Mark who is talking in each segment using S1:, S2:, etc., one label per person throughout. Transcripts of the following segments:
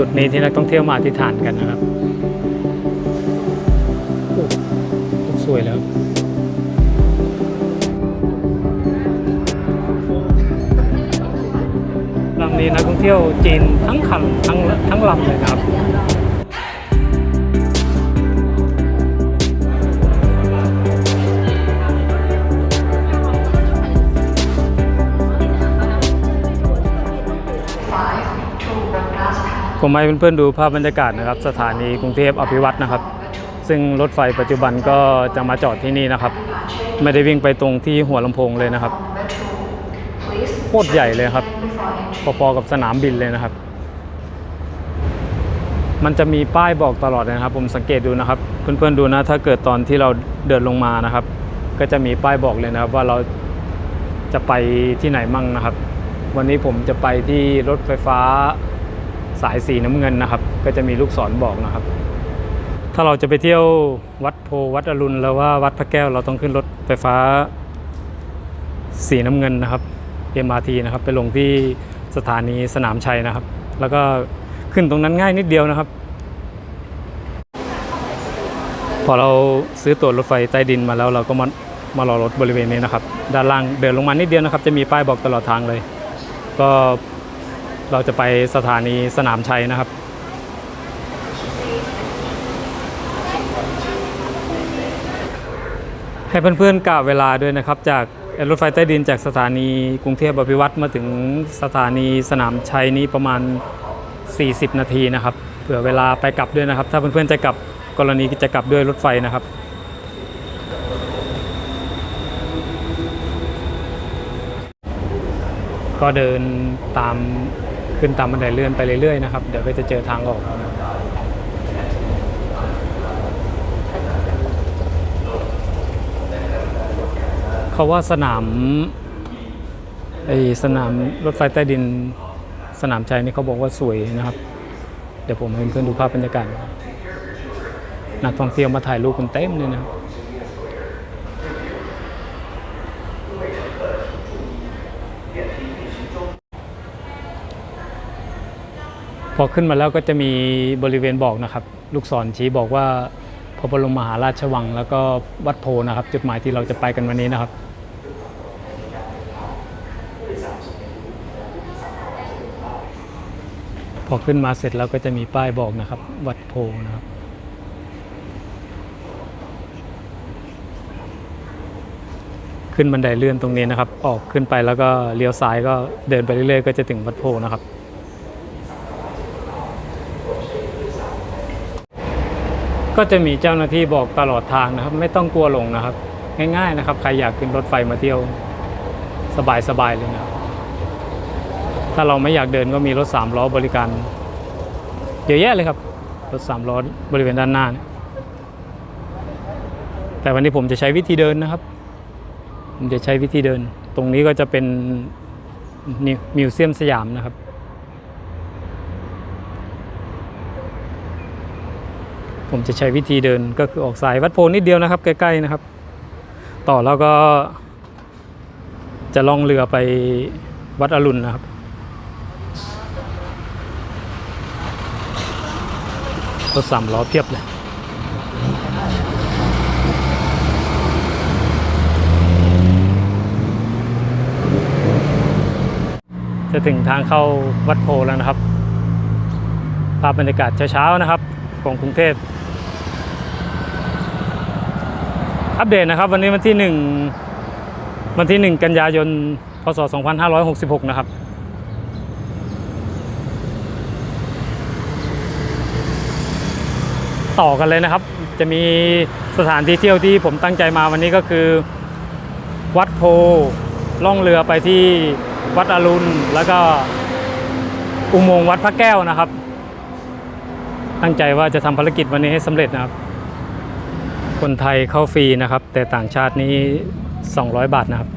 S1: จุดนี้ที่นักท่องเที่ยวมาอธิษฐานกันนะครับ สวยแล้วลำนี้นักท่องเที่ยวจีนทั้งคันทั้งทั้งลำเลยครับ ผมให้เพื่อนๆดูภาพบรรยากาศนะครับ สถานีกรุงเทพอภิวัตรนะครับ ซึ่งรถไฟปัจจุบันก็จะมาจอดที่นี่นะครับ ไม่ได้วิ่งไปตรงที่หัวลำโพงเลยนะครับโคตรใหญ่เลยครับพอๆกับสนามบินเลยนะครับ มันจะมีป้ายบอกตลอดเลยนะครับ ผมสังเกตดูนะครับ เพื่อนๆดูนะถ้าเกิดตอนที่เราเดินลงมานะครับ ก็จะมีป้ายบอกเลยนะครับ ว่าเราจะไปที่ไหนมั่งนะครับ วันนี้ผมจะไปที่รถไฟฟ้า สายสีน้ำเงินนะครับ ก็จะมีลูกศรบอกนะครับ ถ้าเราจะไปเที่ยววัดโพวัดอรุณแล้วว่าวัดพระแก้วเราต้องขึ้นรถไฟฟ้าสีน้ำเงินนะครับ MRT นะครับไปลงที่สถานีสนามชัยนะครับ แล้วก็ขึ้นตรงนั้นง่ายนิดเดียวนะครับ พอเราซื้อตั๋วรถไฟใต้ดินมาแล้วเราก็มามารอรถบริเวณนี้นะครับ ด้านล่างเดินลงมานิดเดียวนะครับ จะมีป้ายบอกตลอดทางเลย ก็ เราจะไปสถานีสนามชัยนะครับ ให้เพื่อนๆกะเวลาด้วยนะครับ จากรถไฟใต้ดินจากสถานีกรุงเทพอภิวัตรมาถึงสถานีสนามชัยนี้ประมาณ 40 นาทีนะครับ เผื่อเวลาไปกลับด้วยนะครับ ถ้าเพื่อนๆจะกลับกรณีจะกลับด้วยรถไฟนะครับก็เดินตาม ขึ้นตามบันไดเลื่อนไปเรื่อยๆนะครับ เดี๋ยวก็จะเจอทางออกเขาว่าสนามไอสนามรถไฟใต้ดินสนามชัยนี่เขาบอกว่าสวยนะครับ เดี๋ยวผมให้เพื่อนดูภาพบรรยากาศนักท่องเที่ยวมาถ่ายรูปกันเต็มเลยนะครับ พอขึ้นมาแล้วก็จะมีบริเวณบอกนะครับ ลูกศรชี้บอกว่าพระบรมมหาราชวัง แล้วก็วัดโพนะครับ จุดหมายที่เราจะไปกันวันนี้นะครับพอขึ้นมาเสร็จแล้วก็จะมีป้ายบอกนะครับ วัดโพนะครับขึ้นบันไดเลื่อนตรงนี้นะครับ ออกขึ้นไปแล้วก็เลี้ยวซ้ายก็เดินไปเรื่อยๆ ก็จะถึงวัดโพนะครับ ก็จะมีเจ้าหน้าที่บอกตลอดทางนะครับ ไม่ต้องกลัวหลงนะครับ ง่ายๆนะครับ ใครอยากขึ้นรถไฟมาเที่ยว สบายๆเลยนะครับถ้าเราไม่อยากเดินก็มีรถสามล้อบริการเยอะแยะเลยครับ รถสามล้อบริเวณด้านหน้าเนี่ยแต่วันนี้ผมจะใช้วิธีเดินนะครับ ผมจะใช้วิธีเดิน ตรงนี้ก็จะเป็นนิวมิวเซียมสยามนะครับ ผมจะใช้วิธีเดินก็คือออกสายวัดโพนิดเดียวนะครับ ใกล้ๆนะครับ ต่อแล้วก็ จะล่องเรือไปวัดอรุณนะครับรถสามล้อเพียบเลยจะถึงทางเข้าวัดโพแล้วนะครับ ภาพบรรยากาศเช้าๆนะครับ ของกรุงเทพ อัปเดตนะครับวันนี้วันที่ 1 วันที่ 1 กันยายน พศ 2566 นะครับ ต่อกันเลยนะครับ จะมีสถานที่เที่ยวที่ผมตั้งใจมาวันนี้ก็คือ วัดโพล่องเรือไปที่วัดอรุณ แล้วก็อุโมงค์วัดพระแก้วนะครับ ตั้งใจว่าจะทำภารกิจวันนี้ให้สำเร็จนะครับ คนไทยเข้าฟรีนะครับ แต่ต่างชาตินี้ 200 บาทนะครับ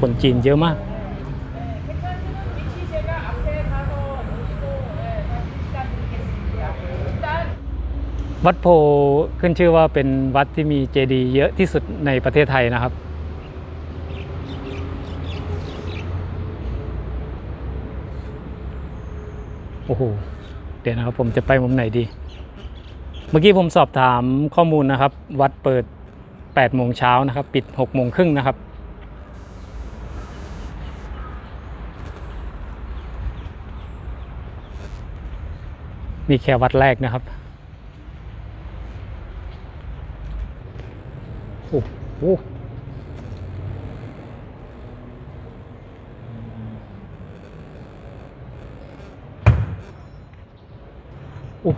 S1: คนจีนเยอะมากวัดโพขึ้นชื่อว่าเป็นวัดที่มีเจดีย์เยอะที่สุดในประเทศไทยนะครับ โอ้โห เดี๋ยวนะครับผมจะไปมุมไหนดี เมื่อกี้ผมสอบถามข้อมูลนะครับ วัดเปิด8โมงเช้านะครับ ปิด6โมงครึ่งนะครับ มีแค่วัดแรกนะครับโอ้โห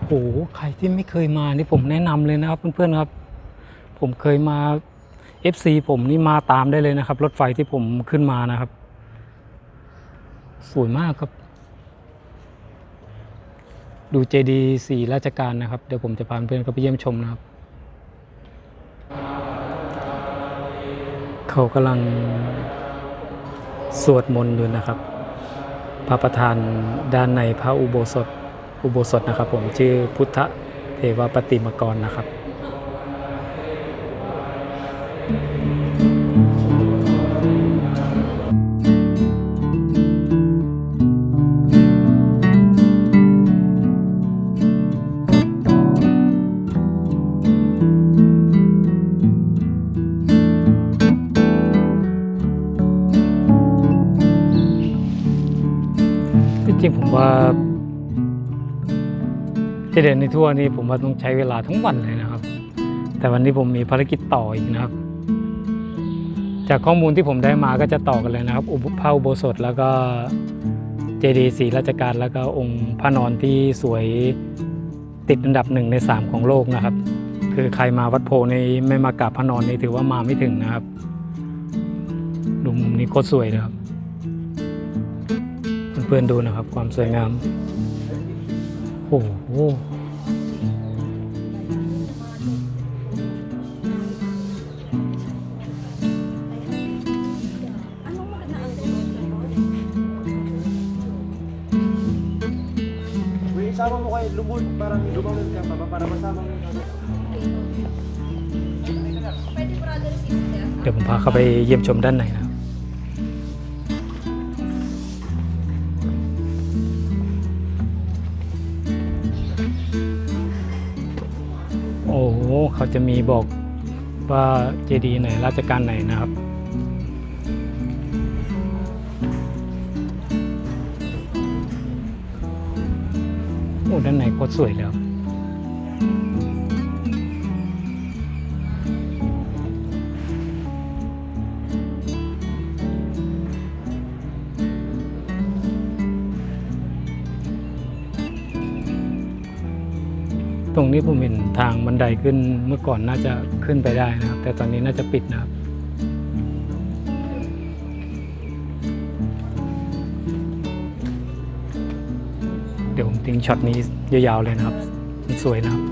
S1: โอ้โหใครที่ไม่เคยมานี่ผมแนะนำเลยนะครับ เพื่อนๆครับ ผมเคยมา FC ผมนี่มาตามได้เลยนะครับ รถไฟที่ผมขึ้นมานะครับ สวยมากครับ ดูเจดีสีราชการนะครับ เดี๋ยวผมจะพาเพื่อนเข้าไปเยี่ยมชมนะครับ เขากำลังสวดมนต์อยู่นะครับ พระประธานด้านในพระอุโบสถ อุโบสถนะครับ ผมชื่อพุทธเทวปฏิมากรนะครับจริงผมว่า จะเดินในทั่วนี้ผมว่าต้องใช้เวลาทั้งวันเลยนะครับ แต่วันนี้ผมมีภารกิจต่ออีกนะครับ จากข้อมูลที่ผมได้มาก็จะต่อกันเลยนะครับ อุปพระอุโบสถแล้วก็เจดีย์ศรีราชการแล้วก็องค์พระนอนที่สวยติดอันดับหนึ่งในสามของโลกนะครับ คือใครมาวัดโพนี่ไม่มากราบพระนอนนี่ถือว่ามาไม่ถึงนะครับดูมุมนี้โคตรสวยเลยครับเพื่อนๆดูนะครับ ความสวยงาม โอ้โห
S2: Uy, isama mo kay Lumon, parang lumawin ka pa para masama mo yung ano.
S1: เดี๋ยวผมพาเข้าไปเยี่ยมชมด้านในนะ เขาจะมีบอกว่าเจดีย์ไหนราชการไหนนะครับ โอ้ด้านในโคตรสวยแล้ว ตรงนี้ผมเห็นทางบันไดขึ้นเมื่อก่อนน่าจะขึ้นไปได้นะครับ แต่ตอนนี้น่าจะปิดนะครับเดี๋ยวผมทิ้งช็อตนี้ยาวๆเลยนะครับมันสวยนะครับ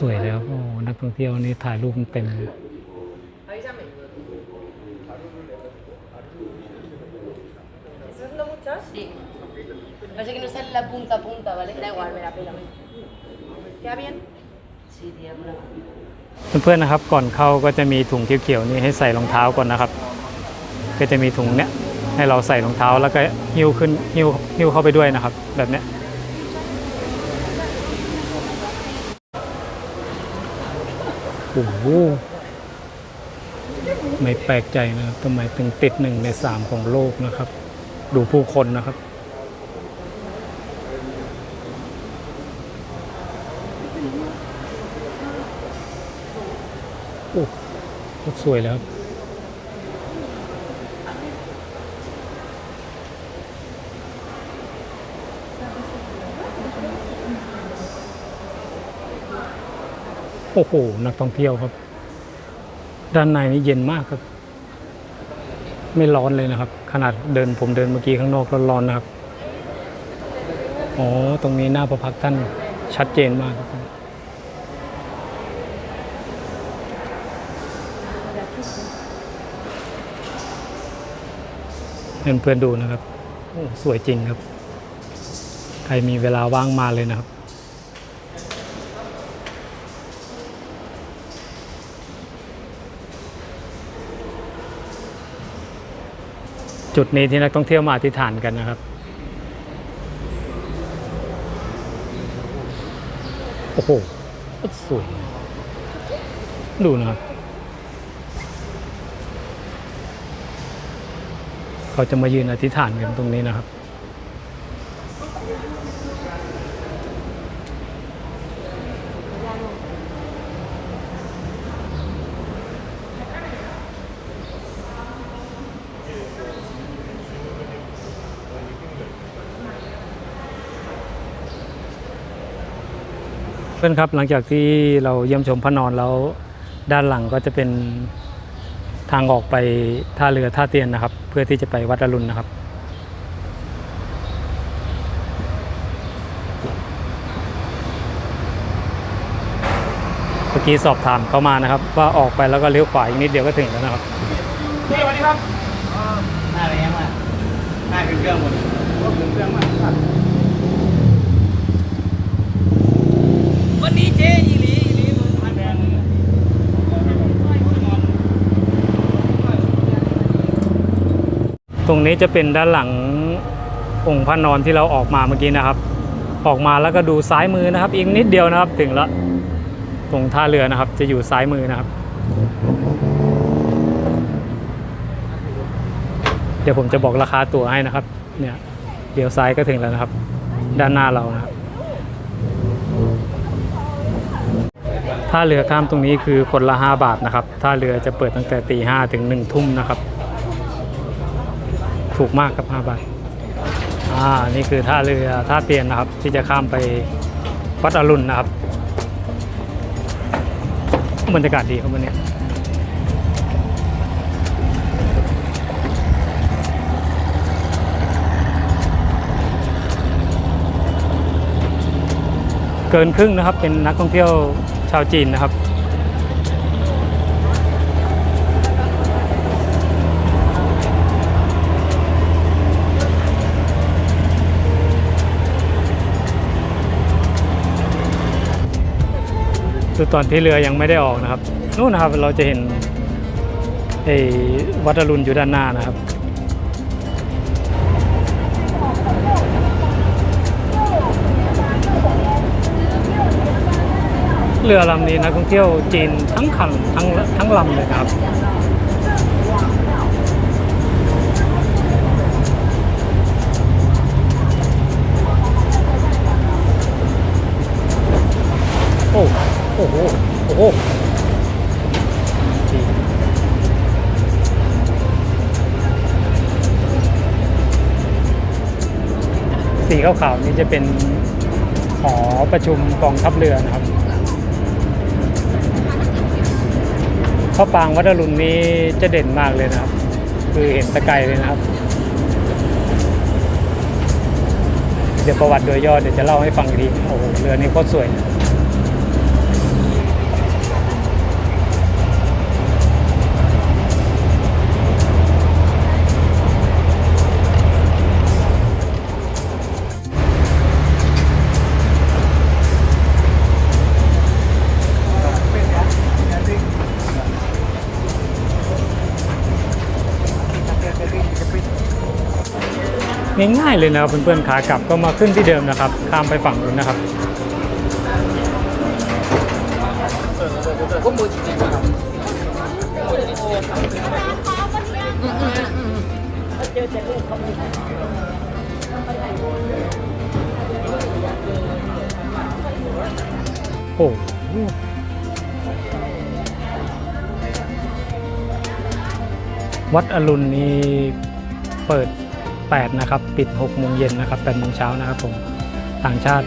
S1: สวยเลยครับโอ้นักท่องเที่ยวนี่ถ่ายรูปเต็มเลย
S3: Avísame. ¿Eso es lo mucho? Sí. Parece que no sale la punta a punta, ¿vale? Da igual, me la pela. ¿Queda bien? Sí, tía, por acá.
S1: เพื่อนๆนะครับก่อนเข้าก็จะมีถุงเขียวๆนี่ให้ใส่รองเท้าก่อนนะครับ ก็จะมีถุงเนี้ยให้เราใส่รองเท้าแล้วก็หิ้วขึ้นหิ้วหิ้วเข้าไปด้วยนะครับ แบบเนี้ย โอ้โหไม่แปลกใจนะครับทำไมถึงติดหนึ่งในสามของโลกนะครับ ดูผู้คนนะครับ โอ้โสวยแล้วครับ โอ้โห นักท่องเที่ยวครับ ด้านในนี่เย็นมากครับ ไม่ร้อนเลยนะครับ ขนาดเดินผมเดินเมื่อกี้ข้างนอกร้อนๆนะครับ อ๋อ ตรงนี้หน้าพระพักท่านชัดเจนมากครับเพื่อนๆดูนะครับ สวยจริงครับขรมีเวลาว่างมาเลยนะครับ จุดนี้ที่นักท่องเที่ยวมาอธิษฐานกันนะครับ โอ้โหสวย ดูนะครับเขาจะมายืนอธิษฐานกันตรงนี้นะครับ เพื่อนครับหลังจากที่เราเยี่ยมชมพระนอนแล้วด้านหลังก็จะเป็นทางออกไปท่าเรือท่าเตียนนะครับ เพื่อที่จะไปวัดอรุณนะครับ เมื่อกี้สอบถามเข้ามานะครับ ว่าออกไปแล้วก็เลี้ยวขวาอีกนิดเดียวก็ถึงแล้วนะครับ
S2: สวัสดีครับ
S4: หน้าเป็นยังไงหน้าเป็นเครื่องหมด
S2: เครื่องมากครับ
S4: วันนี้เจ๊อีหลีอีหลีมึงพันแดง
S1: ตรงนี้จะเป็นด้านหลังองค์พระนอนที่เราออกมาเมื่อกี้นะครับ ออกมาแล้วก็ดูซ้ายมือนะครับ อีกนิดเดียวนะครับถึงละตรงท่าเรือนะครับ จะอยู่ซ้ายมือนะครับ เดี๋ยวผมจะบอกราคาตั๋วให้นะครับ เนี่ยเดี๋ยวซ้ายก็ถึงแล้วนะครับ ด้านหน้าเรานะครับท่าเรือข้ามตรงนี้คือคนละ 5 บาทนะครับท่าเรือจะเปิดตั้งแต่ตีห้าถึง1ทุ่มนะครับ ถูกมากครับ5บาทอ่านี่คือท่าเรือท่าเตียนนะครับ ที่จะข้ามไปวัดอรุณนะครับบรรยากาศดีครับวันนี้เกินครึ่งนะครับเป็นนักท่องเที่ยวชาวจีนนะครับ คือตอนที่เรือยังไม่ได้ออกนะครับนู่นนะครับเราจะเห็นไอ้วัดอรุณอยู่ด้านหน้านะครับ เรือลำนี้นักท่องเที่ยวจีนทั้งคันทั้งทั้งลำเลยครับ อ้โหสีขาวๆนี้จะเป็นหอประชุมกองทัพเรือนะครับพระปางวัดอรุณนี้จะเด่นมากเลยนะครับ คือเห็นตะไกรเลยนะครับ เดี๋ยวประวัติโดยย่อเดี๋ยวจะเล่าให้ฟังอีกทีโอ้โหเรือนี้โคตรสวย ง่ายๆเลยนะครับเพื่อนๆขากลับก็มาขึ้นที่เดิมนะครับข้ามไปฝั่งนู้นนะครับโอ้วัดอรุณนี้เปิด 8 นะครับ ปิด6โมงเย็นนะครับ8โมงเช้านะครับผมต่างชาติ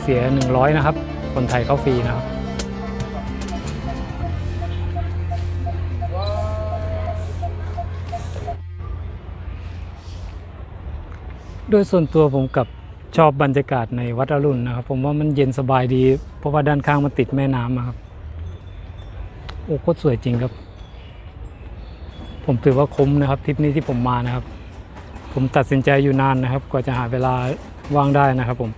S1: เสีย 100 นะครับ คนไทยเข้าฟรีนะครับโดยส่วนตัวผมกับชอบบรรยากาศในวัดอรุณนะครับ ผมว่ามันเย็นสบายดี เพราะว่าด้านข้างมันติดแม่น้ำอะครับโอ้โคตรสวยจริงครับ ผมถือว่าคุ้มนะครับทริปนี้ที่ผมมานะครับ ผมตัดสินใจอยู่นานนะครับ กว่าจะหาเวลาว่างได้นะครับผม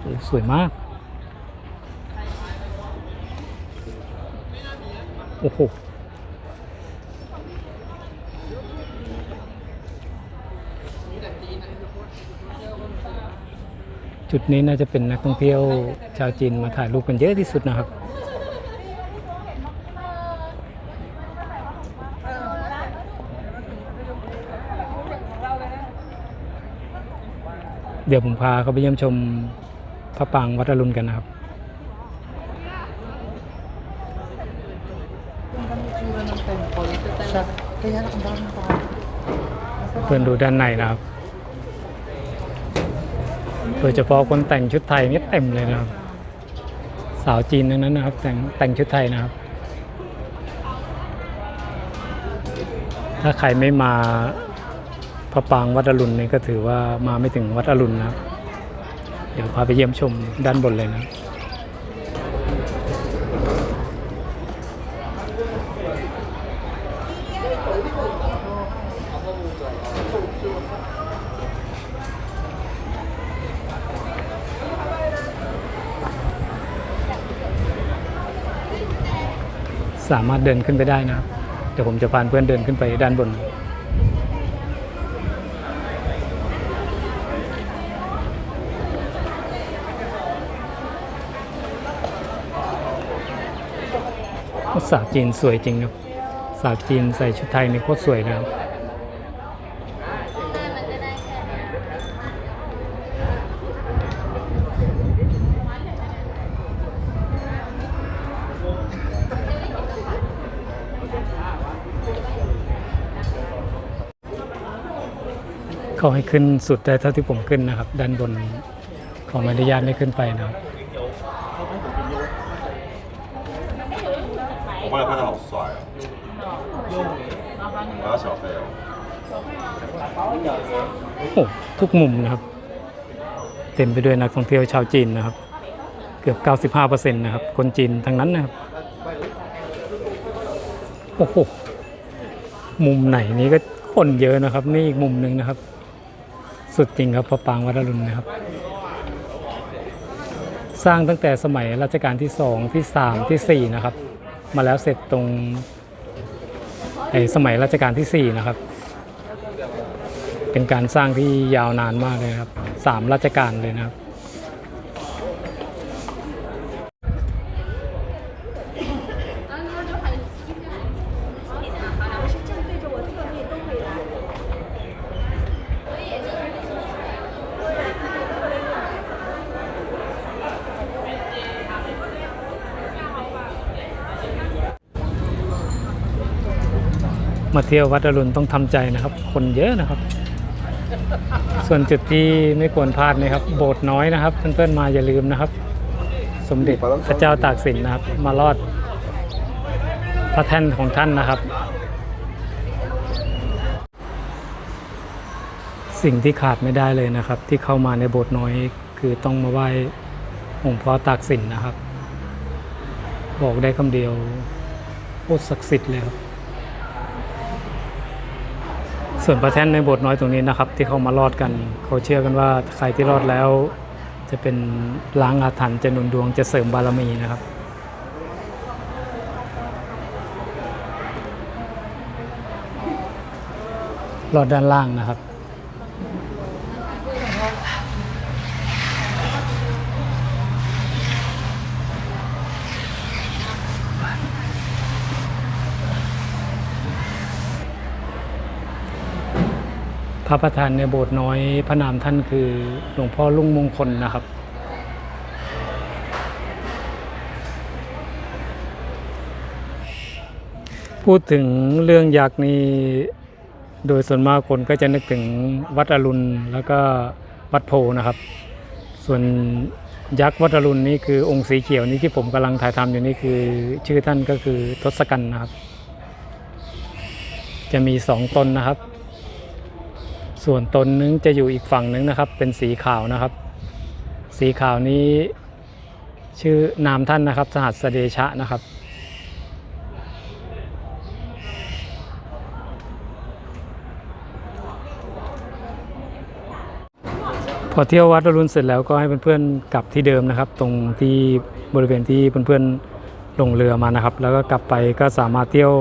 S1: โอ้สวยมาก โอ้โหจุดนี้น่าจะเป็นนักท่องเที่ยวชาวจีนมาถ่ายรูปกันเยอะที่สุดนะครับ เดี๋ยวผมพาเขาไปเยี่ยมชมพระปรางวัดอรุณกันนะครับ เพื่อนดูด้านในนะครับโดยเฉพาะคนแต่งชุดไทยนี่เต็มเลยนะครับ สาวจีนทั้งนั้นนะครับ แต่งแต่งชุดไทยนะครับ ถ้าใครไม่มา พระปางวัดอรุณนี่ก็ถือว่ามาไม่ถึงวัดอรุณนะเดี๋ยวพาไปเยี่ยมชมด้านบนเลยนะสามารถเดินขึ้นไปได้นะครับ เดี๋ยวผมจะพาเพื่อนเดินขึ้นไปด้านบน สาวจีนสวยจริงครับสาวจีนใส่ชุดไทยนี่โคตรสวยนะครับเขาให้ขึ้นสุดได้เท่าที่ผมขึ้นนะครับ ด้านบนของอนุญาตไม่ขึ้นไปนะครับ
S5: 我帮你拍的好帅哦！我要小费哦。
S1: โอ้โหทุกมุมนะครับ เต็มไปด้วยนักท่องเที่ยวชาวจีนนะครับ เกือบ 95%นะครับ คนจีนทั้งนั้นนะครับ โอ้โห มุมไหนนี้ก็คนเยอะนะครับ นี่อีกมุมหนึ่งนะครับ สุดจริงครับพระปรางวัดอรุณนะครับ สร้างตั้งแต่สมัยรัชกาลที่สองที่สามที่สี่นะครับ มาแล้วเสร็จตรงไอ้สมัยรัชกาลที่สี่นะครับ เป็นการสร้างที่ยาวนานมากเลยครับสามราชการเลยนะครับ มาเที่ยววัดอรุณต้องทำใจนะครับ คนเยอะนะครับ ส่วนจุดที่ไม่ควรพลาดนะครับ โบสถ์น้อยนะครับ เพื่อนๆมาอย่าลืมนะครับ สมเด็จพระเจ้าตากสินนะครับ มาลอดพระแท่นของท่านนะครับ สิ่งที่ขาดไม่ได้เลยนะครับ ที่เข้ามาในโบสถ์น้อยคือต้องมาไหว้องค์พ่อตากสินนะครับ บอกได้คำเดียวโคตรศักดิ์สิทธิ์เลยครับ ส่วนพระแท่นในบทน้อยตรงนี้นะครับ ที่เขามารอดกัน เขาเชื่อกันว่าใครที่รอดแล้ว จะเป็นล้างอาถรรพ์จะหนุนดวงจะเสริมบารมีนะครับรอดด้านล่างนะครับ พระประธานในโบสถ์น้อยพระนามท่านคือหลวงพ่อลุงมงคลนะครับ พูดถึงเรื่องยักษ์นี่โดยส่วนมากคนก็จะนึกถึงวัดอรุณแล้วก็วัดโพนะครับ ส่วนยักษ์วัดอรุณนี่คือองค์สีเขียวนี่ที่ผมกำลังถ่ายทำอยู่นี่คือชื่อท่านก็คือทศกัณฐ์นะครับ จะมีสองตนนะครับ ส่วนตนนึงจะอยู่อีกฝั่งนึงนะครับ เป็นสีขาวนะครับ สีขาวนี้ชื่อนามท่านนะครับ สหัสเดชะนะครับ พอเที่ยววัดอรุณเสร็จแล้วก็ให้เพื่อนๆกลับที่เดิมนะครับ ตรงที่บริเวณที่เพื่อนๆลงเรือมานะครับ แล้วก็กลับไปก็สามารถเที่ยว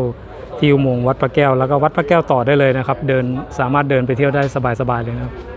S1: ที่อุโมงค์วัดพระแก้ว แล้วก็วัดพระแก้วต่อได้เลยนะครับ เดินสามารถเดินไปเที่ยวได้สบายๆเลยนะครับ